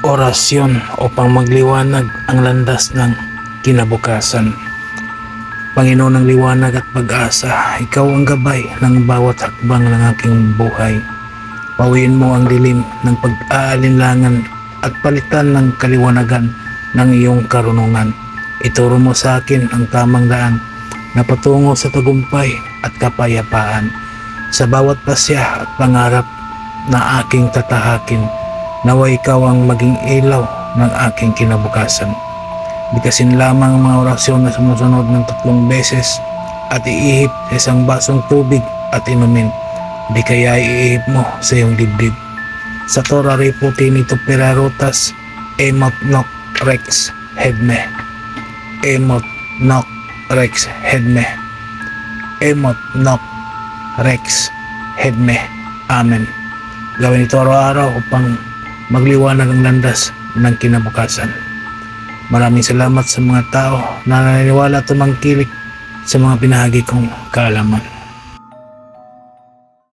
orasyon upang magliwanag ang landas ng kinabukasan. Panginoon ng liwanag at pag-asa, ikaw ang gabay ng bawat hakbang ng aking buhay. Pawiin mo ang dilim ng pag-aalinlangan at palitan ng kaliwanagan ng iyong karunungan. Ituro mo sa akin ang tamang daan na patungo sa tagumpay at kapayapaan. Sa bawat pasya at pangarap na aking tatahakin, nawa ikaw ang maging ilaw ng aking kinabukasan. Bigkasin lamang ang mga orasyon na sumusunod ng tatlong beses at iihip sa isang basong tubig at inumin. Di kaya iihip mo sa iyong dibdib. Sa Torah Reputi nito Perarotas, Emot Nok Rex Hedme. Emot Nok Rex Hedme. Emot Nok Rex Hedme. Amen. Gawin ito araw-araw upang magliwanag ang landas ng kinabukasan. Maraming salamat sa mga tao na naniniwala at tumangkilik sa mga binahagi kong kaalaman.